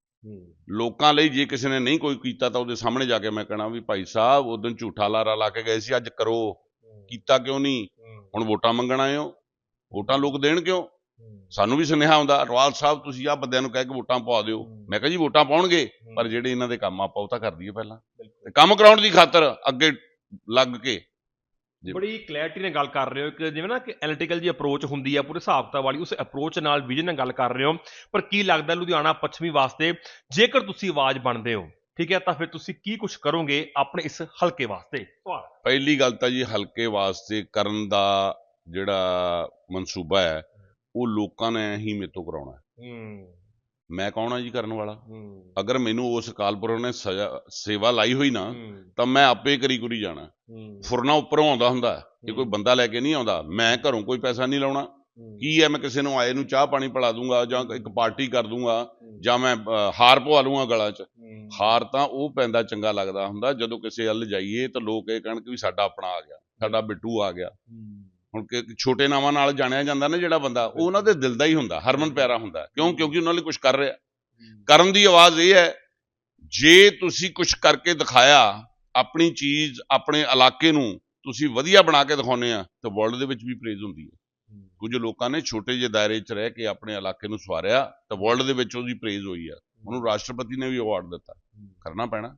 ਲੋਕਾਂ ਲਈ ਜੇ ਕਿਸੇ ਨੇ ਨਹੀਂ ਕੋਈ ਕੀਤਾ ਤਾਂ ਉਹਦੇ ਸਾਹਮਣੇ ਜਾ ਕੇ ਮੈਂ ਕਹਣਾ ਵੀ ਭਾਈ ਸਾਹਿਬ ਉਦੋਂ ਝੂਠਾ ਲਾਰਾ ਲਾ ਕੇ ਗਏ ਸੀ ਅੱਜ ਕਰੋ। ਕੀਤਾ ਕਿਉਂ ਨਹੀਂ? ਹੁਣ ਵੋਟਾਂ ਮੰਗਣ ਆਏ ਹੋ। ਵੋਟਾਂ ਲੋਕ ਦੇਣ ਕਿਉਂ? ਸਾਨੂੰ ਵੀ ਸੁਨੇਹਾ ਆਉਂਦਾ ਅਟਵਾਲ ਸਾਹਿਬ ਤੁਸੀਂ ਆਹ ਬੰਦਿਆਂ ਨੂੰ ਕਹਿ ਕੇ ਵੋਟਾਂ ਪਵਾ ਦਿਓ। ਮੈਂ ਕਿਹਾ ਜੀ ਵੋਟਾਂ ਪਾਉਣਗੇ ਪਰ ਜਿਹੜੇ ਇਹਨਾਂ ਦੇ ਕੰਮ ਆਪਾਂ ਉਹ ਤਾਂ ਕਰ ਦਈਏ ਪਹਿਲਾਂ। ਤੇ ਕੰਮ ਕਰਾਉਣ ਦੀ ਖਾਤਰ ਅੱਗੇ ਲੱਗ ਕੇ। ਬੜੀ ਕਲੈਰਿਟੀ ਨਾਲ ਗੱਲ ਕਰ ਰਹੇ ਹੋ ਕਿ ਜਿਵੇਂ ਨਾ ਕਿ ਐਨਾਲਿਟੀਕਲ ਜੀ ਅਪਰੋਚ ਹੁੰਦੀ ਆ ਪੂਰੇ ਹਿਸਾਬ ਕਿਤਾਬ ਵਾਲੀ ਉਸ ਅਪਰੋਚ ਨਾਲ ਵਿਜ਼ਨ ਨਾਲ ਗੱਲ ਕਰ ਰਹੇ ਹੋ। ਪਰ ਕੀ ਲੱਗਦਾ ਲੁਧਿਆਣਾ ਪੱਛਮੀ ਵਾਸਤੇ ਜੇਕਰ ਤੁਸੀਂ ਆਵਾਜ਼ ਬਣਦੇ ਹੋ ਠੀਕ ਹੈ ਤਾਂ ਫਿਰ ਤੁਸੀਂ ਕੀ ਕੁਝ ਕਰੋਗੇ ਆਪਣੇ ਇਸ ਹਲਕੇ ਵਾਸਤੇ? ਪਹਿਲੀ ਗੱਲ ਤਾਂ ਜੀ ਹਲਕੇ ਵਾਸਤੇ ਕਰਨ ਦਾ ਜਿਹੜਾ ਮਨਸੂਬਾ ਹੈ ਉਹ ਲੋਕਾਂ ਨੇ ਹੀ ਮੇਤੋਂ ਕਰਾਉਣਾ ਹੈ। ਹੂੰ। ਮੈਂ ਕੌਣ ਆ ਜੀ ਕਰਨ ਵਾਲਾ? ਅਗਰ ਮੈਨੂੰ ਉਸ ਅਕਾਲਪੁਰ ਨੇ ਸੇਵਾ ਲਾਈ ਹੋਈ ਨਾ ਤਾਂ ਮੈਂ ਆਪੇ ਕਰੀ ਕੁਰੀ ਜਾਣਾ ਫੁਰਨਾ ਉੱਪਰੋਂ ਆਉਂਦਾ ਹੁੰਦਾ। ਇਹ ਕੋਈ ਬੰਦਾ ਲੈ ਕੇ ਨਹੀਂ ਆਉਂਦਾ। ਮੈਂ ਘਰੋਂ ਕੋਈ ਪੈਸਾ ਨਹੀਂ ਲਾਉਣਾ। ਕੀ ਹੈ ਮੈਂ ਕਿਸੇ ਨੂੰ ਆਏ ਨੂੰ ਚਾਹ ਪਾਣੀ ਪਿਲਾ ਦੂੰਗਾ ਜਾਂ ਇੱਕ ਪਾਰਟੀ ਕਰ ਦੂੰਗਾ ਜਾਂ ਮੈਂ ਹਾਰ ਪਵਾ ਲੂੰਗਾ ਗਲਾਂ 'ਚ। ਹਾਰ ਤਾਂ ਉਹ ਪੈਂਦਾ ਚੰਗਾ ਲੱਗਦਾ ਹੁੰਦਾ ਜਦੋਂ ਕਿਸੇ ਵੱਲ ਜਾਈਏ ਤਾਂ ਲੋਕ ਇਹ ਕਹਿਣ ਕਿ ਵੀ ਸਾਡਾ ਆਪਣਾ ਆ ਗਿਆ ਸਾਡਾ ਬਿੱਟੂ ਆ ਗਿਆ। ਹੁਣ ਛੋਟੇ ਨਾਵਾਂ ਨਾਲ ਜਾਣਿਆ ਜਾਂਦਾ ਨਾ ਜਿਹੜਾ ਬੰਦਾ ਉਹ ਉਹਨਾਂ ਦੇ ਦਿਲ ਦਾ ਹੀ ਹੁੰਦਾ ਹਰਮਨ ਪਿਆਰਾ ਹੁੰਦਾ ਕਿਉਂ? ਕਿਉਂਕਿ ਉਹਨਾਂ ਲਈ ਕੁਝ ਕਰ ਰਿਹਾ। ਕਰਨ ਦੀ ਆਵਾਜ਼ ਇਹ ਹੈ ਜੇ ਤੁਸੀਂ ਕੁਝ ਕਰਕੇ ਦਿਖਾਇਆ ਆਪਣੀ ਚੀਜ਼ ਆਪਣੇ ਇਲਾਕੇ ਨੂੰ ਤੁਸੀਂ ਵਧੀਆ ਬਣਾ ਕੇ ਦਿਖਾਉਂਦੇ ਆ ਤਾਂ ਵਰਲਡ ਦੇ ਵਿੱਚ ਵੀ ਪ੍ਰੇਜ਼ ਹੁੰਦੀ ਹੈ। ਕੁਝ ਲੋਕਾਂ ਨੇ ਛੋਟੇ ਜਿਹੇ ਦਾਇਰੇ 'ਚ ਰਹਿ ਕੇ ਆਪਣੇ ਇਲਾਕੇ ਨੂੰ ਸਵਾਰਿਆ ਤਾਂ ਵਰਲਡ ਦੇ ਵਿੱਚ ਉਹਦੀ ਪ੍ਰੇਜ਼ ਹੋਈ ਆ। ਉਹਨੂੰ ਰਾਸ਼ਟਰਪਤੀ ਨੇ ਵੀ ਅਵਾਰਡ ਦਿੱਤਾ। ਕਰਨਾ ਪੈਣਾ।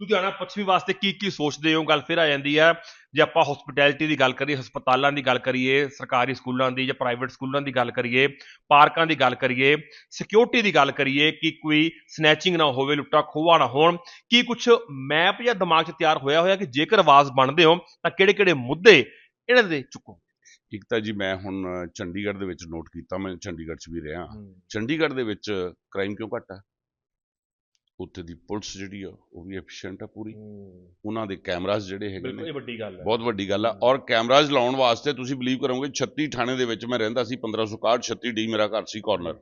ਲੁਧਿਆਣਾ ਪੱਛਮੀ ਵਾਸਤੇ ਕੀ ਕੀ ਸੋਚਦੇ ਹੋ? ਗੱਲ ਫਿਰ ਆ ਜਾਂਦੀ ਹੈ ਜੇ ਆਪਾਂ ਹਸਪਿਟੈਲਿਟੀ ਦੀ ਗੱਲ ਕਰੀਏ ਹਸਪਤਾਲਾਂ ਦੀ ਗੱਲ ਕਰੀਏ ਸਰਕਾਰੀ ਸਕੂਲਾਂ ਦੀ ਜਾਂ ਪ੍ਰਾਈਵੇਟ ਸਕੂਲਾਂ ਦੀ ਗੱਲ ਕਰੀਏ ਪਾਰਕਾਂ ਦੀ ਗੱਲ ਕਰੀਏ ਸਿਕਿਉਰਿਟੀ ਦੀ ਗੱਲ ਕਰੀਏ ਕਿ ਕੋਈ ਸਨੈਚਿੰਗ ਨਾ ਹੋਵੇ ਲੁੱਟਾ ਖੋਹਾ ਨਾ ਹੋਣ ਕੀ ਕੁਝ ਮੈਪ ਜਾਂ ਦਿਮਾਗ 'ਚ ਤਿਆਰ ਹੋਇਆ ਹੋਇਆ ਕਿ ਜੇਕਰ ਆਵਾਜ਼ ਬਣਦੇ ਹੋ ਤਾਂ ਕਿਹੜੇ-ਕਿਹੜੇ ਮੁੱਦੇ ਇਹਨਾਂ ਦੇ ਚੁੱਕੋ? ਇੱਕ ਤਾਂ ਜੀ ਮੈਂ ਹੁਣ ਚੰਡੀਗੜ੍ਹ ਦੇ ਵਿੱਚ ਨੋਟ ਕੀਤਾ ਮੈਂ ਚੰਡੀਗੜ੍ਹ 'ਚ ਵੀ ਰਿਹਾ। ਚੰਡੀਗੜ੍ਹ ਦੇ ਵਿੱਚ ਕ੍ਰਾਈਮ ਕਿਉਂ ਘੱਟ ਉੱਥੇ ਦੀ ਪੁਲਿਸ ਜਿਹੜੀ ਆ ਉਹ ਵੀ ਐਫੀਸ਼ੀਐਂਟ ਆ ਪੂਰੀ। ਉਹਨਾਂ ਦੇ ਕੈਮਰਾਜ਼ ਜਿਹੜੇ ਹੈਗੇ ਬਿਲਕੁਲ ਨੇ ਇਹ ਵੱਡੀ ਗੱਲ ਹੈ ਬਹੁਤ ਵੱਡੀ ਗੱਲ ਆ। ਔਰ ਕੈਮਰਾਜ਼ ਲਾਉਣ ਵਾਸਤੇ ਤੁਸੀਂ ਬਲੀਵ ਕਰੋਗੇ 36 ਥਾਣੇ ਦੇ ਵਿੱਚ ਮੈਂ ਰਹਿੰਦਾ ਸੀ 1561 36 ਡੀ ਮੇਰਾ ਘਰ ਸੀ ਕਾਰਨਰ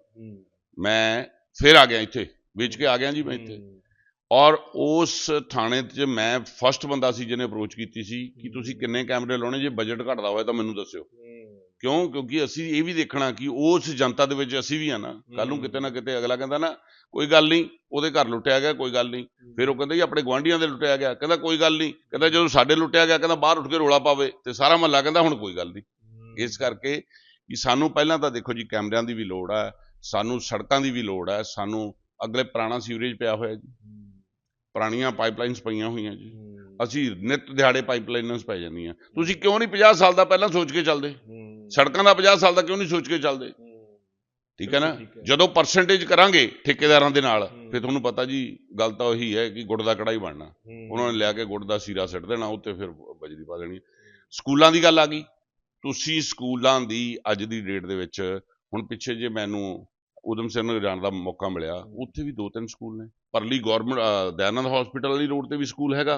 ਮੈਂ ਫਿਰ ਆ ਗਿਆ ਇੱਥੇ ਵੇਚ ਕੇ ਆ ਗਿਆ ਜੀ ਮੈਂ ਇੱਥੇ। ਔਰ ਉਸ ਥਾਣੇ 'ਚ ਮੈਂ ਫਸਟ ਬੰਦਾ ਸੀ ਜਿਹਨੇ ਅਪਰੋਚ ਕੀਤੀ ਸੀ ਕਿ ਤੁਸੀਂ ਕਿੰਨੇ ਕੈਮਰੇ ਲਾਉਣੇ ਜੇ ਬਜਟ ਘਟਦਾ ਹੋਵੇ ਤਾਂ ਮੈਨੂੰ ਦੱਸਿਓ। ਕਿਉਂ? ਕਿਉਂਕਿ ਅਸੀਂ ਇਹ ਵੀ ਦੇਖਣਾ ਕਿ ਉਸ ਜਨਤਾ ਦੇ ਵਿੱਚ ਅਸੀਂ ਵੀ ਆ ਨਾ। ਕੱਲ ਨੂੰ। ਕਿਤੇ ਨਾ ਕਿਤੇ ਅਗਲਾ ਕਹਿੰਦਾ ਨਾ ਕੋਈ ਗੱਲ ਨਹੀਂ ਉਹਦੇ ਘਰ ਲੁੱਟਿਆ ਗਿਆ ਕੋਈ ਗੱਲ ਨਹੀਂ। ਫਿਰ ਉਹ ਕਹਿੰਦਾ ਜੀ ਆਪਣੇ ਗੁਆਂਢੀਆਂ ਦੇ ਲੁੱਟਿਆ ਗਿਆ। ਕਹਿੰਦਾ ਕੋਈ ਗੱਲ ਨਹੀਂ। ਕਹਿੰਦਾ ਜਦੋਂ ਸਾਡੇ ਲੁੱਟਿਆ ਗਿਆ ਕਹਿੰਦਾ ਬਾਹਰ ਉੱਠ ਕੇ ਰੋਲਾ ਪਾਵੇ ਤੇ ਸਾਰਾ ਮਹੱਲਾ ਕਹਿੰਦਾ ਹੁਣ ਕੋਈ ਗੱਲ ਨਹੀਂ। ਇਸ ਕਰਕੇ ਕਿ ਸਾਨੂੰ ਪਹਿਲਾਂ ਤਾਂ ਦੇਖੋ ਜੀ ਕੈਮਰਿਆਂ ਦੀ ਵੀ ਲੋੜ ਹੈ ਸਾਨੂੰ ਸੜਕਾਂ ਦੀ ਵੀ ਲੋੜ ਹੈ ਸਾਨੂੰ ਅਗਲੇ ਪੁਰਾਣਾ ਸੀਵਰੇਜ ਪਿਆ ਹੋਇਆ ਜੀ। ਪੁਰਾਣੀਆਂ ਪਾਈਪਲਾਈਨਸ ਪਈਆਂ ਹੋਈਆਂ ਜੀ। ਅਸੀਂ ਨਿਤ ਦਿਹਾੜੇ ਪਾਈਪਲਾਈਨਾਂ ਪੈ ਜਾਂਦੀਆਂ। ਤੁਸੀਂ ਕਿਉਂ ਨਹੀਂ 50 ਸਾਲ ਦਾ ਪਹਿਲਾਂ ਸੋਚ ਕੇ ਚੱਲਦੇ? ਸੜਕਾਂ ਦਾ 50 ਸਾਲ ਦਾ ਕਿਉਂ ਨਹੀਂ ਸੋਚ ਕੇ ਚੱਲਦੇ? ਠੀਕ ਹੈ ਨਾ। ਜਦੋਂ ਪਰਸੈਂਟੇਜ ਕਰਾਂਗੇ ਠੇਕੇਦਾਰਾਂ ਦੇ ਨਾਲ। ਫਿਰ ਤੁਹਾਨੂੰ ਪਤਾ ਜੀ ਗੱਲ ਤਾਂ ਉਹੀ ਹੈ ਕਿ ਗੁੜ ਦਾ ਕੜਾਈ ਬਣਨਾ। ਉਹਨਾਂ ਨੇ ਲਿਆ ਕੇ ਗੁੜ ਦਾ ਸੀਰਾ ਸਿੱਟ ਦੇਣਾ ਉੱਤੇ ਫਿਰ ਬਜਰੀ ਪਾ ਦੇਣੀ ਸਕੂਲਾਂ ਦੀ ਗੱਲ ਆ ਗਈ। ਤੁਸੀਂ ਸਕੂਲਾਂ ਦੀ ਅੱਜ ਦੀ ਡੇਟ ਦੇ ਵਿੱਚ ਹੁਣ ਪਿੱਛੇ ਜੇ ਮੈਨੂੰ ਉਦਮ ਸਿੰਘ ਨਗਰ ਜਾਣ ਦਾ ਮੌਕਾ ਮਿਲਿਆ ਉੱਥੇ ਵੀ ਦੋ ਤਿੰਨ ਸਕੂਲ ਨੇ। ਪਰਲੀ ਗਵਰਨਮੈਂਟ ਦਇਆਨੰਦ ਹਸਪੀਟਲ ਵਾਲੀ ਰੋਡ ਤੇ ਵੀ ਸਕੂਲ ਹੈਗਾ।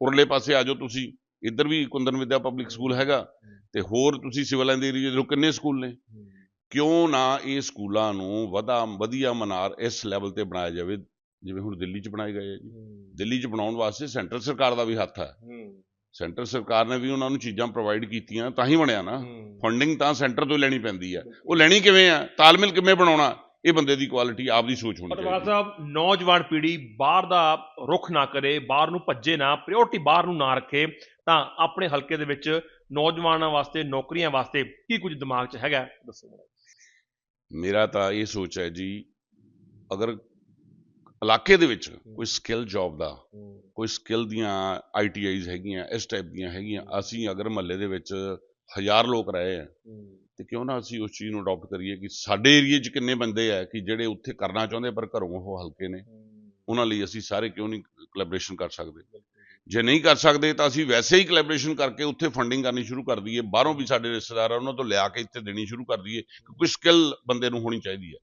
ਉਰਲੇ ਪਾਸੇ ਆ ਜਾਓ ਤੁਸੀਂ ਇੱਧਰ ਵੀ ਕੁੰਦਨ ਵਿਦਿਆ ਪਬਲਿਕ ਸਕੂਲ ਹੈਗਾ। ਤੇ ਹੋਰ ਤੁਸੀਂ ਸਿਵਲ ਏਰੀਏ ਦੇ ਕਿੰਨੇ ਸਕੂਲ ਨੇ? ਕਿਉਂ ਨਾ ਇਹ ਸਕੂਲਾਂ ਨੂੰ ਵਧਾ ਵਧੀਆ ਮਨਾਰ ਇਸ ਲੈਵਲ ਤੇ ਬਣਾਇਆ ਜਾਵੇ ਜਿਵੇਂ ਹੁਣ ਦਿੱਲੀ 'ਚ ਬਣਾਏ ਗਏ ਜੀ। ਦਿੱਲੀ 'ਚ ਬਣਾਉਣ ਵਾਸਤੇ ਸੈਂਟਰ ਸਰਕਾਰ ਦਾ ਵੀ ਹੱਥ ਹੈ। ਸੈਂਟਰ ਸਰਕਾਰ ਨੇ ਵੀ ਉਹਨਾਂ ਨੂੰ ਚੀਜ਼ਾਂ ਪ੍ਰੋਵਾਈਡ ਕੀਤੀਆਂ ਤਾਂ ਹੀ ਬਣਿਆ ਨਾ। ਫੰਡਿੰਗ ਤਾਂ ਸੈਂਟਰ ਤੋਂ ਹੀ ਲੈਣੀ ਪੈਂਦੀ ਆ। ਉਹ ਲੈਣੀ ਕਿਵੇਂ ਆ? ਤਾਲਮੇਲ ਕਿਵੇਂ ਬਣਾਉਣਾ? ਇਹ ਬੰਦੇ ਦੀ ਕੁਆਲਿਟੀ ਆਪਦੀ ਸੋਚ ਹੋਣੀ ਚਾਹੀਦੀ ਸਾਹਿਬ ਨੌਜਵਾਨ ਪੀੜ੍ਹੀ ਬਾਹਰ ਦਾ ਰੁਖ ਨਾ ਕਰੇ ਬਾਹਰ ਨੂੰ ਭੱਜੇ ਨਾ ਪ੍ਰਾਇੋਰਟੀ ਬਾਹਰ ਨੂੰ ਨਾ ਰੱਖੇ ਤਾਂ ਆਪਣੇ ਹਲਕੇ ਦੇ ਵਿੱਚ ਨੌਜਵਾਨਾਂ ਵਾਸਤੇ ਨੌਕਰੀਆਂ ਵਾਸਤੇ ਕੀ ਕੁਝ ਦਿਮਾਗ 'ਚ ਹੈਗਾ? ਦੱਸੋ। ਮੇਰਾ ਤਾਂ ਇਹ ਸੋਚ ਹੈ ਜੀ ਅਗਰ ਇਲਾਕੇ ਦੇ ਵਿੱਚ ਕੋਈ ਸਕਿੱਲ ਜੌਬ ਦਾ ਕੋਈ ਸਕਿੱਲ ਦੀਆਂ ਆਈਟੀਆਈਜ਼ ਹੈਗੀਆਂ ਇਸ ਟਾਈਪ ਦੀਆਂ ਹੈਗੀਆਂ ਅਸੀਂ ਅਗਰ ਮਹੱਲੇ ਦੇ ਵਿੱਚ ਹਜ਼ਾਰ ਲੋਕ ਰਹੇ ਆ ਤੇ ਕਿਉਂ ਨਾ ਅਸੀਂ ਉਸ ਚੀਜ਼ ਨੂੰ ਅਡਾਪਟ ਕਰੀਏ ਕਿ ਸਾਡੇ ਏਰੀਏ 'ਚ ਕਿੰਨੇ ਬੰਦੇ ਆ ਕਿ ਜਿਹੜੇ ਉੱਥੇ ਕਰਨਾ ਚਾਹੁੰਦੇ ਪਰ ਘਰੋਂ ਉਹ ਹਲਕੇ ਨੇ ਉਹਨਾਂ ਲਈ ਅਸੀਂ ਸਾਰੇ ਕਿਉਂ ਨਹੀਂ ਕੋਲੈਬੋਰੇਸ਼ਨ ਕਰ ਸਕਦੇ? ਜੇ ਨਹੀਂ ਕਰ ਸਕਦੇ ਤਾਂ ਅਸੀਂ ਵੈਸੇ ਹੀ ਕੋਲੈਬੋਰੇਸ਼ਨ ਕਰਕੇ ਉੱਥੇ ਫੰਡਿੰਗ ਕਰਨੀ ਸ਼ੁਰੂ ਕਰ ਦਈਏ। ਬਾਹਰੋਂ ਵੀ ਸਾਡੇ ਰਿਸ਼ਤੇਦਾਰ ਆ ਉਹਨਾਂ ਤੋਂ ਲਿਆ ਕੇ ਇੱਥੇ ਦੇਣੀ ਸ਼ੁਰੂ ਕਰ ਦਈਏ ਕੋਈ ਸਕਿੱਲ ਬੰਦੇ ਨੂੰ ਹੋਣੀ ਚਾਹੀਦੀ ਹੈ।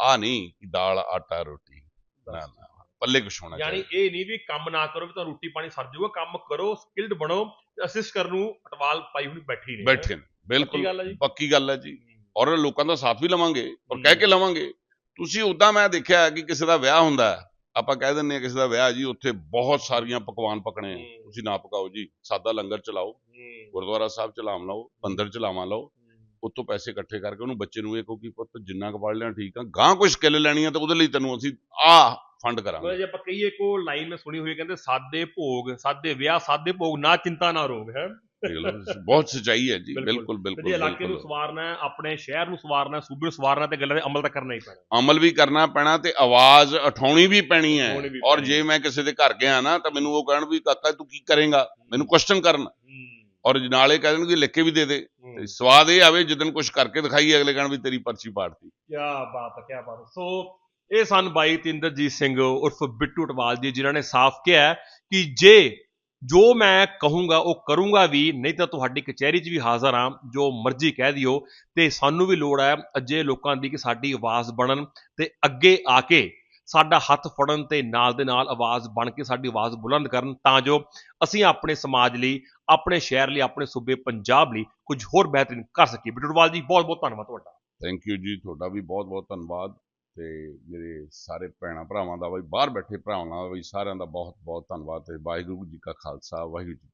ਆ ਨਹੀਂ ਕਿ ਦਾਲ ਆਟਾ ਰੋਟੀ ਨਾ ਨਾ ਪੱਲੇ ਕੁਛ ਹੋਣਾ ਯਾਨੀ ਇਹ ਨਹੀਂ ਵੀ ਕੰਮ ਨਾ ਕਰੋ ਵੀ ਤਾਂ ਰੋਟੀ ਪਾਣੀ ਸਰ ਜਾਊਗਾ ਕੰਮ ਕਰੋ ਸਕਿਲਡ ਬਣੋ ਅਸਿਸਟ ਕਰਨ ਨੂੰ ਅਟਵਾਲ ਪਾਈ ਹੋਣੀ ਬੈਠੀ ਨੇ। ਬੈਠੇ ਨੇ ਬਿਲਕੁਲ ਪੱਕੀ ਗੱਲ ਹੈ ਜੀ। ਔਰ ਲੋਕਾਂ ਦਾ ਸਾਥ ਵੀ ਲਵਾਂਗੇ ਔਰ। ਕਹਿ ਕੇ ਲਵਾਂਗੇ। ਤੁਸੀਂ ਉਦਾਂ ਮੈਂ ਦੇਖਿਆ ਕਿ ਕਿਸੇ ਦਾ ਵਿਆਹ ਹੁੰਦਾ ਹੈ ਆਪਾਂ ਕਹਿ ਦਿੰਦੇ ਆ ਕਿਸੇ ਦਾ ਵਿਆਹ ਜੀ ਉੱਥੇ ਬਹੁਤ ਸਾਰੀਆਂ ਪਕਵਾਨ ਪਕਣੇ ਆ। ਤੁਸੀਂ ਨਾ ਪਕਾਓ ਜੀ ਸਾਦਾ ਲੰਗਰ ਚਲਾਓ ਗੁਰਦੁਆਰਾ ਸਾਹਿਬ ਚਲਾਮ ਲਾਓ ਬੰਦਰ ਚਲਾਵਾਂ ਲਾਓ ਉੱਥੋਂ ਪੈਸੇ ਇਕੱਠੇ ਕਰਕੇ ਉਹਨੂੰ ਬੱਚੇ ਨੂੰ ਇਹ ਕਹੋ ਕਿ ਪੁੱਤ ਜਿੰਨਾ ਕੁ ਪੜ੍ਹ ਲਿਆ ਠੀਕ ਆ ਗਾਂ ਕੋਈ ਸਕਿੱਲ ਲੈਣੀ ਆ ਤਾਂ ਉਹਦੇ ਲਈ ਤੈਨੂੰ ਅਸੀਂ ਆ ਫੰਡ ਕਰਾਂਗੇ। ਜੇ ਆਪਾਂ ਕਹੀਏ ਕੋ ਲਾਈਨ ਸੁਣੀ ਹੋਈ ਕਹਿੰਦੇ ਸਾਦੇ ਭੋਗ ਸਾਦੇ ਵਿਆਹ ਸਾਦੇ ਭੋਗ ਨਾ ਚਿੰਤਾ ਨਾ ਰੋਗ ਹੈ? ਬਹੁਤ ਸਚਾਈ ਹੈ ਜੀ ਬਿਲਕੁਲ। ਬਿਲਕੁਲ ਇਲਾਕੇ ਨੂੰ। ਸਵਾਰਨਾ ਹੈ ਆਪਣੇ ਸ਼ਹਿਰ ਨੂੰ ਸਵਾਰਨਾ ਹੈ ਸੂਬੇ ਨੂੰ ਸਵਾਰਨਾ ਤੇ ਗੱਲਾਂ ਦੇ ਅਮਲ ਤਾਂ ਕਰਨਾ ਹੀ ਪੈਣਾ। ਅਮਲ ਵੀ ਕਰਨਾ ਪੈਣਾ ਤੇ ਆਵਾਜ਼ ਉਠਾਉਣੀ ਵੀ ਪੈਣੀ ਹੈ। ਔਰ ਜੇ ਮੈਂ ਕਿਸੇ ਦੇ ਘਰ ਗਿਆ ਨਾ ਤਾਂ ਮੈਨੂੰ ਉਹ ਕਹਿਣ ਵੀ ਕਾਕਾ ਤੂੰ ਕੀ ਕਰੇਗਾ? ਮੈਨੂੰ ਕੁਐਸਚਨ ਕਰਨ। ਔਰ ਨਾਲੇ ਕਹਿ ਦੇਣ ਕਿ ਲਿਖ ਕੇ ਵੀ ਦੇ ਦੇ। ਸਵਾਦ ਇਹ ਆਵੇ ਜਦੋਂ ਕੁਝ ਕਰਕੇ ਦਿਖਾਈ ਅਗਲੇ ਕਹਿਣ ਵੀ ਤੇਰੀ ਪਰਚੀ ਪਾੜਤੀ। ਕੀ ਬਾਤ ਹੈ ਕੀ ਬਾਤ ਸੋ ਇਹ ਸਨ ਬਾਈ ਤਿੰਦਰਜੀਤ ਸਿੰਘ ਉਰਫ ਬਿੱਟੂ ਟਵਾਲ ਜੀ ਜਿਨ੍ਹਾਂ ਨੇ ਸਾਫ਼ ਕਿਹਾ ਕਿ ਜੇ ਜੋ ਮੈਂ ਕਹੂੰਗਾ, ਉਹ ਕਰੂੰਗਾ ਵੀ, ਨਹੀਂ ਤਾਂ ਤੁਹਾਡੀ ਕਚਹਿਰੀ 'ਚ ਵੀ ਹਾਜ਼ਰ ਹਾਂ, ਜੋ ਮਰਜ਼ੀ ਕਹਿ ਦਿਓ, ਤੇ ਸਾਨੂੰ ਵੀ ਲੋੜ ਹੈ ਅਜੇ ਲੋਕਾਂ ਦੀ ਕਿ ਸਾਡੀ ਆਵਾਜ਼ ਬਣਨ ਤੇ ਅੱਗੇ ਆ ਕੇ ਸਾਡਾ ਹੱਥ ਫੜਨ ਤੇ ਨਾਲ ਦੇ ਨਾਲ ਆਵਾਜ਼ ਬਣ ਕੇ ਸਾਡੀ ਆਵਾਜ਼ ਬੁਲੰਦ ਕਰਨ, ਤਾਂ ਜੋ ਅਸੀਂ ਆਪਣੇ ਸਮਾਜ ਲਈ, ਆਪਣੇ ਸ਼ਹਿਰ ਲਈ, ਆਪਣੇ ਸੂਬੇ ਪੰਜਾਬ ਲਈ ਕੁਝ ਹੋਰ ਬਿਹਤਰੀਨ ਕਰ ਸਕੀਏ। ਬਿੱਟੂ ਜੀ ਬਹੁਤ ਬਹੁਤ ਧੰਨਵਾਦ ਤੁਹਾਡਾ। ਥੈਂਕ ਯੂ ਜੀ, ਤੁਹਾਡਾ ਵੀ ਬਹੁਤ ਬਹੁਤ ਧੰਨਵਾਦ। ਤੇ ਮੇਰੇ ਸਾਰੇ ਭੈਣਾਂ ਭਰਾਵਾਂ ਦਾ ਵੀ ਬਾਹਰ ਬੈਠੇ ਭਰਾਵਾਂ ਦਾ ਵੀ ਸਾਰਿਆਂ ਦਾ ਬਹੁਤ ਬਹੁਤ ਧੰਨਵਾਦ ਤੇ ਵਾਹਿਗੁਰੂ ਜੀ ਕਾ ਖਾਲਸਾ, ਵਾਹਿਗੁਰੂ ਜੀ